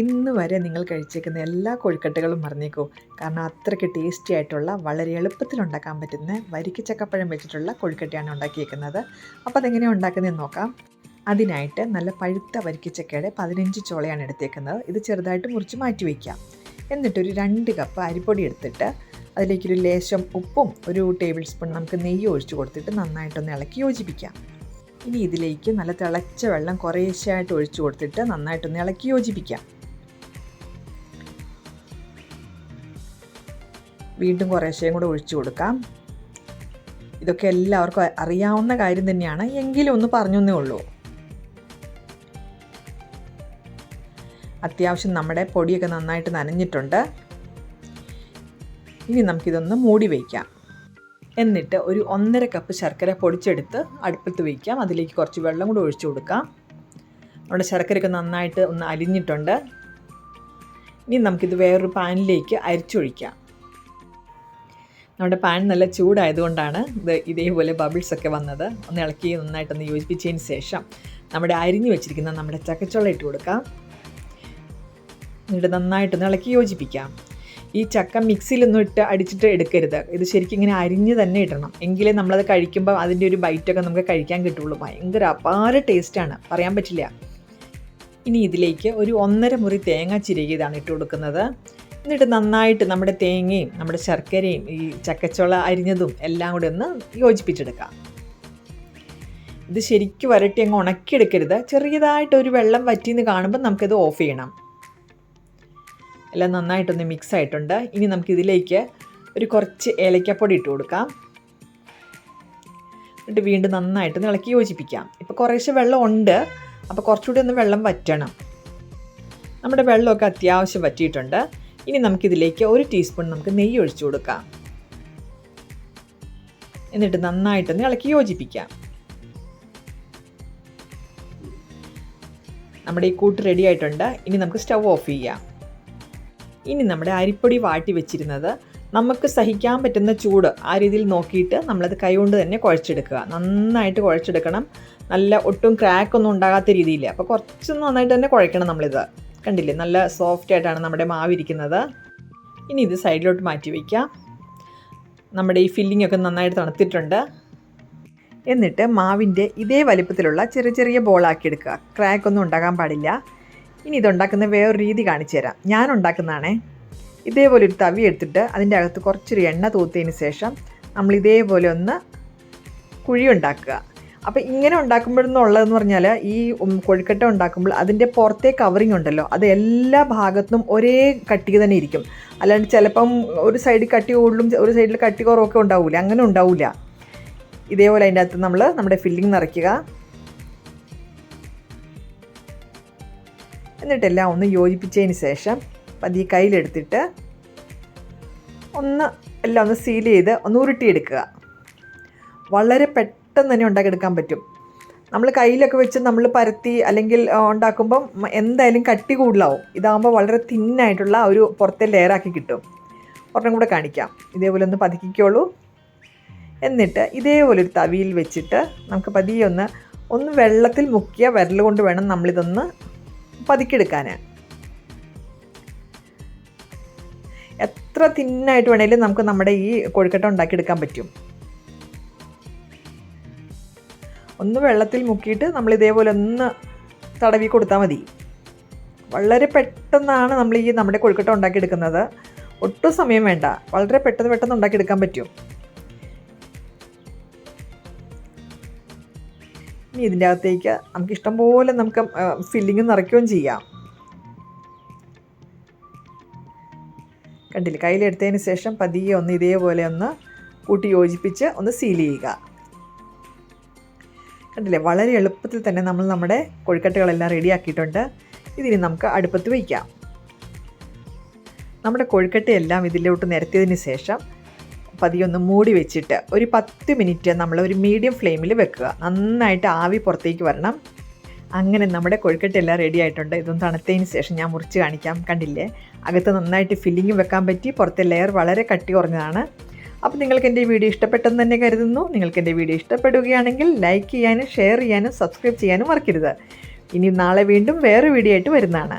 ഇന്ന് വരെ നിങ്ങൾ കഴിച്ചേക്കുന്ന എല്ലാ കൊഴുക്കട്ടകളും മറന്നേക്കൂ. കാരണം അത്രയ്ക്ക് ടേസ്റ്റി ആയിട്ടുള്ള വളരെ എളുപ്പത്തിൽ ഉണ്ടാക്കാൻ പറ്റുന്ന വരിക്ക ചക്കപ്പഴം വെച്ചിട്ടുള്ള കൊഴുക്കട്ടയാണ് ഉണ്ടാക്കിയേക്കുന്നത്. അപ്പോൾ അതെങ്ങനെയാണ് ഉണ്ടാക്കുന്നതെന്ന് നോക്കാം. അതിനായിട്ട് നല്ല പഴുത്ത വരിക്കച്ചക്കയുടെ പതിനഞ്ച് ചോളയാണ് എടുത്തേക്കുന്നത്. ഇത് ചെറുതായിട്ട് മുറിച്ച് മാറ്റി വയ്ക്കാം എന്നിട്ടൊരു രണ്ട് കപ്പ് അരിപ്പൊടി എടുത്തിട്ട് അതിലേക്കൊരു ലേശം ഉപ്പും ഒരു ടേബിൾ സ്പൂൺ നമുക്ക് നെയ്യ് ഒഴിച്ച് കൊടുത്തിട്ട് നന്നായിട്ടൊന്ന് ഇളക്കി യോജിപ്പിക്കാം. ഇനി ഇതിലേക്ക് നല്ല തിളച്ച വെള്ളം കുറേശ്ശായിട്ട് ഒഴിച്ചു കൊടുത്തിട്ട് നന്നായിട്ടൊന്ന് ഇളക്കി യോജിപ്പിക്കാം. വീണ്ടും കുറേശ്ശേയും കൂടെ ഒഴിച്ചു കൊടുക്കാം. ഇതൊക്കെ എല്ലാവർക്കും അറിയാവുന്ന കാര്യം തന്നെയാണ്. എങ്കിലും ഒന്ന് പറഞ്ഞേ ഉള്ളൂ. അത്യാവശ്യം നമ്മുടെ പൊടിയൊക്കെ നന്നായിട്ട് നനഞ്ഞിട്ടുണ്ട്. ഇനി നമുക്കിതൊന്ന് മൂടി വയ്ക്കാം എന്നിട്ട് ഒരു ഒന്നര കപ്പ് ശർക്കര പൊടിച്ചെടുത്ത് അടുപ്പത്ത് വയ്ക്കാം അതിലേക്ക് കുറച്ച് വെള്ളം കൂടി ഒഴിച്ചു കൊടുക്കാം. നമ്മുടെ ശർക്കരയൊക്കെ നന്നായിട്ട് ഒന്ന് അലിഞ്ഞിട്ടുണ്ട്. ഇനി നമുക്കിത് വേറൊരു പാനിലേക്ക് അരിച്ചൊഴിക്കാം. നമ്മുടെ പാൻ നല്ല ചൂടായതുകൊണ്ടാണ് ഇത് ഇതേപോലെ ബബിൾസ് ഒക്കെ വന്നത്. ഒന്ന് ഇളക്കി നന്നായിട്ടൊന്ന് യോജിപ്പിച്ചതിന് ശേഷം നമ്മുടെ അരിഞ്ഞു വെച്ചിരിക്കുന്ന നമ്മുടെ ചക്കച്ചുള ഇട്ട് കൊടുക്കാം. എന്നിട്ട് നന്നായിട്ടൊന്ന് ഇളക്കി യോജിപ്പിക്കാം. ഈ ചക്ക മിക്സിയിലൊന്നും ഇട്ട് അടിച്ചിട്ട് എടുക്കരുത്. ഇത് ശരിക്കും ഇങ്ങനെ അരിഞ്ഞ് തന്നെ ഇടണം. എങ്കിലേ നമ്മളത് കഴിക്കുമ്പോൾ അതിന്റെ ഒരു ബൈറ്റൊക്കെ നമുക്ക് കഴിക്കാൻ കിട്ടുള്ളൂ. ഭയങ്കര അപാര ടേസ്റ്റാണ് പറയാൻ പറ്റില്ല. ഇനി ഇതിലേക്ക് ഒരു ഒന്നര മുറി തേങ്ങ ചിരകിയതാണ് ഇട്ട് കൊടുക്കുന്നത്. എന്നിട്ട് നന്നായിട്ട് നമ്മുടെ തേങ്ങയും നമ്മുടെ ശർക്കരയും ഈ ചക്കച്ചുള അരിഞ്ഞതും എല്ലാം കൂടി ഒന്ന് യോജിപ്പിച്ചെടുക്കാം. ഇത് ശരിക്കും വരട്ടി അങ്ങ് ഉണക്കിയെടുക്കരുത്. ചെറിയതായിട്ട് ഒരു വെള്ളം വറ്റിയെന്ന് കാണുമ്പോൾ നമുക്കിത് ഓഫ് ചെയ്യണം. എല്ലാം നന്നായിട്ടൊന്ന് മിക്സ് ആയിട്ടുണ്ട്. ഇനി നമുക്കിതിലേക്ക് ഒരു കുറച്ച് ഏലക്കപ്പൊടി ഇട്ട് കൊടുക്കാം. എന്നിട്ട് വീണ്ടും നന്നായിട്ട് ഇളക്കി യോജിപ്പിക്കാം. ഇപ്പോൾ കുറേശ്ശെ വെള്ളം ഉണ്ട്. അപ്പോൾ കുറച്ചുകൂടി ഒന്ന് വെള്ളം വറ്റണം. നമ്മുടെ വെള്ളമൊക്കെ അത്യാവശ്യം വറ്റിയിട്ടുണ്ട്. ഇനി നമുക്കിതിലേക്ക് ഒരു ടീസ്പൂൺ നമുക്ക് നെയ്യ് ഒഴിച്ചു കൊടുക്കാം. എന്നിട്ട് നന്നായിട്ടൊന്ന് ഇളക്കി യോജിപ്പിക്കാം. നമ്മുടെ ഈ കൂട്ട് റെഡി ആയിട്ടുണ്ട്. ഇനി നമുക്ക് സ്റ്റവ് ഓഫ് ചെയ്യാം. ഇനി നമ്മുടെ അരിപ്പൊടി വാട്ടി വെച്ചിരുന്നത് നമുക്ക് സഹിക്കാൻ പറ്റുന്ന ചൂട് ആ രീതിയിൽ നോക്കിയിട്ട് നമ്മളത് കൈകൊണ്ട് തന്നെ കുഴച്ചെടുക്കുക. നന്നായിട്ട് കുഴച്ചെടുക്കണം. നല്ല ഒട്ടും ക്രാക്കൊന്നും ഉണ്ടാകാത്ത രീതിയിൽ അപ്പോൾ കുറച്ച് നന്നായിട്ട് തന്നെ കുഴക്കണം നമ്മളിത്. കണ്ടില്ലേ നല്ല സോഫ്റ്റ് ആയിട്ടാണ് നമ്മുടെ മാവിരിക്കുന്നത് ഇനി ഇത് സൈഡിലോട്ട് മാറ്റി വയ്ക്കാം നമ്മുടെ ഈ ഫില്ലിംഗ് ഒക്കെ നന്നായിട്ട് തണുത്തിട്ടുണ്ട്. എന്നിട്ട് മാവിന്റെ ഇതേ വലിപ്പത്തിലുള്ള ചെറിയ ചെറിയ ബോളാക്കി എടുക്കുക. ക്രാക്ക് ഒന്നും ഉണ്ടാകാൻ പാടില്ല. ഇനി ഇതുണ്ടാക്കുന്ന വേറൊരു രീതി കാണിച്ചു തരാം. ഞാൻ ഉണ്ടാക്കുന്നതാണേ ഇതേപോലെ ഒരു തവി എടുത്തിട്ട് അതിന്റെ അകത്ത് കുറച്ചൊരു എണ്ണ തൂത്തതിന് ശേഷം നമ്മൾ ഇതേപോലെ ഒന്ന് കുഴി ഉണ്ടാക്കുക. അപ്പോൾ ഇങ്ങനെ ഉണ്ടാക്കുമ്പോഴെന്നുള്ളതെന്ന് പറഞ്ഞാൽ ഈ കൊഴുക്കട്ട ഉണ്ടാക്കുമ്പോൾ അതിന്റെ പുറത്തെ കവറിങ് ഉണ്ടല്ലോ അത് എല്ലാ ഭാഗത്തും ഒരേ കട്ടിക്ക് തന്നെ ഇരിക്കും. അല്ലാണ്ട് ചിലപ്പം ഒരു സൈഡിൽ കട്ടി കൂടുതലും ഒരു സൈഡിൽ കട്ടി കുറവൊക്കെ ഉണ്ടാവില്ല അങ്ങനെ ഉണ്ടാവില്ല ഇതേപോലെ അതിന്റെ അകത്ത് നമ്മൾ നമ്മുടെ ഫില്ലിങ് നിറയ്ക്കുക. എന്നിട്ടെല്ലാം ഒന്ന് യോജിപ്പിച്ചതിന് ശേഷം പതിയെ കയ്യിലെടുത്തിട്ട് ഒന്ന് എല്ലാം ഒന്ന് സീൽ ചെയ്ത് ഒന്ന് ഉരുട്ടിയെടുക്കുക. വളരെ പെട്ടെന്ന് തന്നെ ഉണ്ടാക്കിയെടുക്കാൻ പറ്റും. നമ്മൾ കയ്യിലൊക്കെ വെച്ച് നമ്മൾ പരത്തി അല്ലെങ്കിൽ ഉണ്ടാക്കുമ്പം എന്തായാലും കട്ടി കൂടുതലാവും. ഇതാകുമ്പോൾ വളരെ തിന്നായിട്ടുള്ള ഒരു പുറത്തെ ലെയറാക്കി കിട്ടും. ഒരെണ്ണം കൂടെ കാണിക്കാം. ഇതേപോലെ ഒന്ന് പതുക്കിക്കോളൂ. എന്നിട്ട് ഇതേപോലെ ഒരു തവിയിൽ വെച്ചിട്ട് നമുക്ക് പതിയെ ഒന്ന് ഒന്ന് വെള്ളത്തിൽ മുക്കിയ വിരൽ കൊണ്ട് വേണം നമ്മളിതൊന്ന് പതുക്കിയെടുക്കാൻ എത്ര തിന്നായിട്ട് വേണേലും നമുക്ക് നമ്മുടെ ഈ കൊഴുക്കട്ട ഉണ്ടാക്കിയെടുക്കാൻ പറ്റും. ഒന്ന് വെള്ളത്തിൽ മുക്കിയിട്ട് നമ്മൾ ഇതേപോലെ ഒന്ന് തടവി കൊടുത്താൽ മതി. വളരെ പെട്ടെന്നാണ് നമ്മൾ ഈ നമ്മുടെ കൊഴുക്കട്ട ഉണ്ടാക്കിയെടുക്കുന്നത്. ഒട്ടും സമയം വേണ്ട. വളരെ പെട്ടെന്ന് പെട്ടെന്ന് ഉണ്ടാക്കിയെടുക്കാൻ പറ്റും. ഇനി ഇതിന്റെ അകത്തേക്ക് നമുക്ക് ഇഷ്ടം പോലെ നമുക്ക് ഫില്ലിങ് നിറയ്ക്കുകയും ചെയ്യാം. കണ്ടില്ല? കയ്യിലെടുത്തതിന് ശേഷം പതിയെ ഒന്ന് ഇതേപോലെ ഒന്ന് കൂട്ടി യോജിപ്പിച്ച് ഒന്ന് സീൽ ചെയ്യുക. കണ്ടില്ലേ? വളരെ എളുപ്പത്തിൽ തന്നെ നമ്മൾ നമ്മുടെ കൊഴുക്കട്ടകളെല്ലാം റെഡിയാക്കിയിട്ടുണ്ട്. ഇതിനി നമുക്ക് അടുപ്പത്ത് വയ്ക്കാം നമ്മുടെ കൊഴുക്കട്ടയെല്ലാം ഇതിലോട്ട് നിരത്തിയതിന് ശേഷം പതിയൊന്ന് മൂടി വെച്ചിട്ട് ഒരു പത്ത് മിനിറ്റ് നമ്മൾ ഒരു മീഡിയം ഫ്ലെയിമിൽ വെക്കുക. നന്നായിട്ട് ആവി പുറത്തേക്ക് വരണം. അങ്ങനെ നമ്മുടെ കൊഴുക്കട്ടയെല്ലാം റെഡി ആയിട്ടുണ്ട് ഇതൊന്ന് തണുത്തതിന് ശേഷം ഞാൻ മുറിച്ച് കാണിക്കാം. കണ്ടില്ലേ? അകത്ത് നന്നായിട്ട് ഫില്ലിങ് വെക്കാൻ പറ്റി. പുറത്തെ ലെയർ വളരെ കട്ടി കുറഞ്ഞതാണ്. അപ്പോൾ നിങ്ങൾക്ക് എന്റെ വീഡിയോ ഇഷ്ടപ്പെട്ടെന്ന് തന്നെ കരുതുന്നു. നിങ്ങൾക്ക് എന്റെ വീഡിയോ ഇഷ്ടപ്പെടുകയാണെങ്കിൽ ലൈക്ക് ചെയ്യാനും ഷെയർ ചെയ്യാനും സബ്സ്ക്രൈബ് ചെയ്യാനും മറക്കരുത്. ഇനി നാളെ വീണ്ടും വേറെ വീഡിയോ ആയിട്ട് വരുന്നതാണ്.